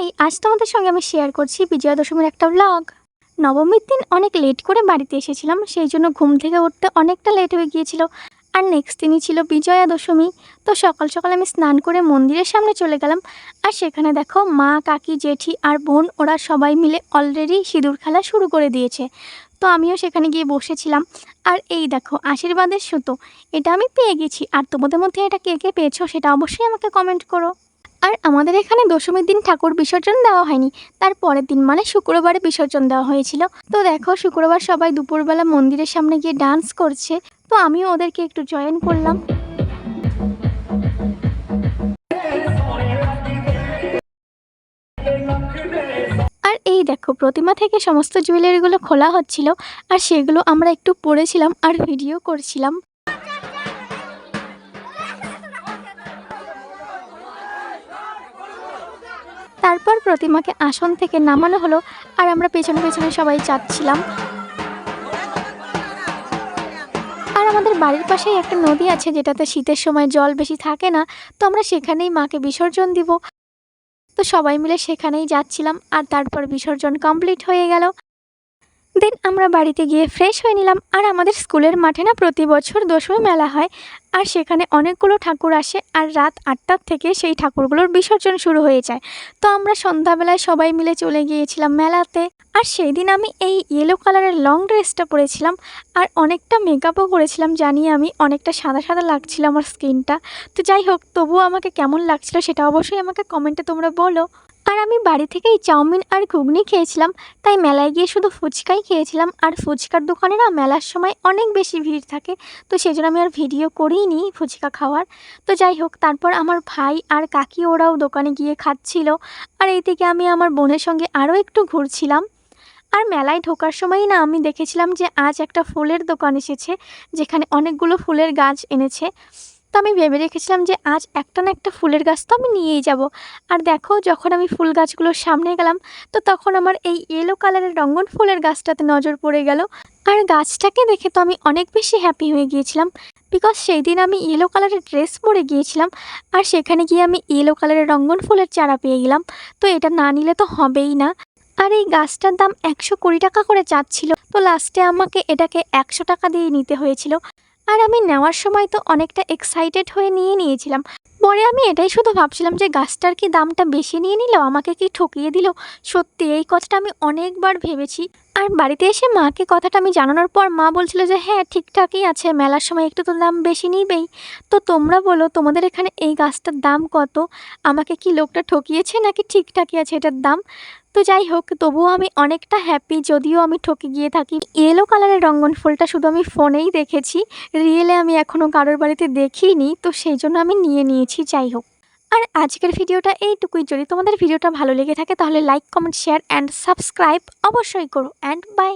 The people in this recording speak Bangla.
হাই আজ তোমাদের সঙ্গে আমি শেয়ার করছি বিজয়া দশমীর একটা ব্লগ নবমীর দিন অনেক লেট করে বাড়িতে এসেছিলাম, সেই জন্য ঘুম থেকে উঠতে অনেকটা লেট হয়ে গিয়েছিল। আর নেক্সট দিনই ছিল বিজয়া দশমী তো সকাল সকাল আমি স্নান করে মন্দিরের সামনে চলে গেলাম। আর সেখানে দেখো মা, কাকি, জেঠি আর বোন, ওরা সবাই মিলে অলরেডি সিঁদুর খেলা শুরু করে দিয়েছে। তো আমিও সেখানে গিয়ে বসেছিলাম। আর এই দেখো আশীর্বাদের সুতো, এটা আমি পেয়ে গেছি। আর তোমাদের মধ্যে এটা কে কে পেয়েছ সেটা অবশ্যই আমাকে কমেন্ট করো। আর আমাদের এখানে দশমীর দিন ঠাকুর বিসর্জন দেওয়া হয়নি। তার পরের দিন মানে শুক্রবারে বিসর্জন দেওয়া হয়েছিল। তো দেখো, শুক্রবার সবাই দুপুরবেলা মন্দিরের সামনে গিয়ে ডান্স করছে। তো আমিও ওদেরকে একটু জয়েন করলাম। আর এই দেখো, প্রতিমা থেকে সমস্ত জুয়েলারিগুলো খোলা হচ্ছিল। আর সেগুলো আমরা একটু পড়েছিলাম আর ভিডিও করছিলাম। প্রতিমাকে আসন থেকে নামানো হলো আর আমরা পেছনে পেছনে সবাই চাচ্ছিলাম আর আমাদের বাড়ির পাশেই একটা নদী আছে যেটাতে শীতের সময় জল বেশি থাকে না, তো আমরা সেখানেই মাকে বিসর্জন দিব। তো সবাই মিলে সেখানেই যাচ্ছিলাম আর তারপর বিসর্জন কমপ্লিট হয়ে গেল। দেন আমরা বাড়িতে গিয়ে ফ্রেশ হয়ে নিলাম। আর আমাদের স্কুলের মাঠে না প্রতি বছর দশমী মেলা হয়। আর সেখানে অনেকগুলো ঠাকুর আসে। আর রাত আটটার থেকে সেই ঠাকুরগুলোর বিসর্জন শুরু হয়ে যায়। তো আমরা সন্ধ্যাবেলায় সবাই মিলে চলে গিয়েছিলাম মেলাতে। আর সেই দিন আমি এই ইয়েলো কালারের লং ড্রেসটা পরেছিলাম। আর অনেকটা মেকআপও করেছিলাম, জানি আমি। অনেকটা সাদা সাদা লাগছিল আমার স্কিনটা তো যাই হোক, তবুও আমাকে কেমন লাগছিল সেটা অবশ্যই আমাকে কমেন্টে তোমরা বলো। আর আমি বাড়ি থেকেই চাউমিন আর ঘুগনি খেয়েছিলাম, তাই মেলায় গিয়ে শুধু ফুচকাই খেয়েছিলাম। আর ফুচকার দোকানে না মেলার সময় অনেক বেশি ভিড় থাকে, তো সেই জন্য আমি আর ভিডিও করিনি ফুচকা খাওয়ার। তো যাই হোক, তারপর আমার ভাই আর কাকি ওরাও দোকানে গিয়ে খাচ্ছিল, আর এই থেকে আমি আমার বোনের সঙ্গে আরও একটু ঘুরছিলাম। আর মেলায় ঢোকার সময়ই না আমি দেখেছিলাম যে আজ একটা ফুলের দোকান এসেছে, যেখানে অনেকগুলো ফুলের গাছ এনেছে। তো আমি ভেবে রেখেছিলাম যে আজ একটা না একটা ফুলের গাছ তো আমি নিয়েই যাব। আর দেখো যখন আমি ফুল গাছগুলোর সামনে গেলাম, তো তখন আমার এই ইয়েলো কালারের রঙ্গন ফুলের গাছটাতে নজর পড়ে গেল। আর গাছটাকে দেখে তো আমি অনেক বেশি হ্যাপি হয়ে গিয়েছিলাম। বিকজ সেই দিন আমি ইয়েলো কালারের ড্রেস পরে গিয়েছিলাম, আর সেখানে গিয়ে আমি ইয়েলো কালারের রঙ্গন ফুলের চারা পেয়ে গেলাম। তো এটা না নিলে তো হবেই না। আর এই গাছটার দাম একশো কুড়ি টাকা করে চাচ্ছিল। তো লাস্টে আমাকে এটাকে একশো টাকা দিয়ে নিতে হয়েছিল। আর আমি নেওয়ার সময় তো অনেকটা এক্সাইটেড হয়ে নিয়ে নিয়েছিলাম। পরে আমি এটাই শুধু ভাবছিলাম যে গাছটার কি দামটা বেশি নিয়ে নিল, আমাকে কি ঠকিয়ে দিল? সত্যি এই কথাটা আমি অনেকবার ভেবেছি। আর বাড়িতে এসে মাকে কথাটা আমি জানানোর পর মা বলছিল যে হ্যাঁ ঠিকঠাকই আছে, মেলার সময় একটু তো দাম বেশি নিবেই। তো তোমরা বলো, তোমাদের এখানে এই গাছটার দাম কত? আমাকে কি লোকটা ঠকিয়েছে নাকি ঠিকঠাকই আছে এটার দাম? তো যাই হোক, তবুও আমি অনেকটা হ্যাপি যদিও আমি ঠকে গিয়ে থাকি। ইয়েলো কালারের রঙ্গন ফুলটা শুধু আমি ফোনেই দেখেছি রিয়েলে আমি এখনও কারোর বাড়িতে দেখিনি, তো সেই জন্য আমি নিয়ে নিয়েছি, যাই হোক। আর আজকের ভিডিওটা এইটুকুই। যদি তোমাদের ভিডিওটা ভালো লেগে থাকে, তাহলে like comment share and subscribe অবশ্যই করো। And by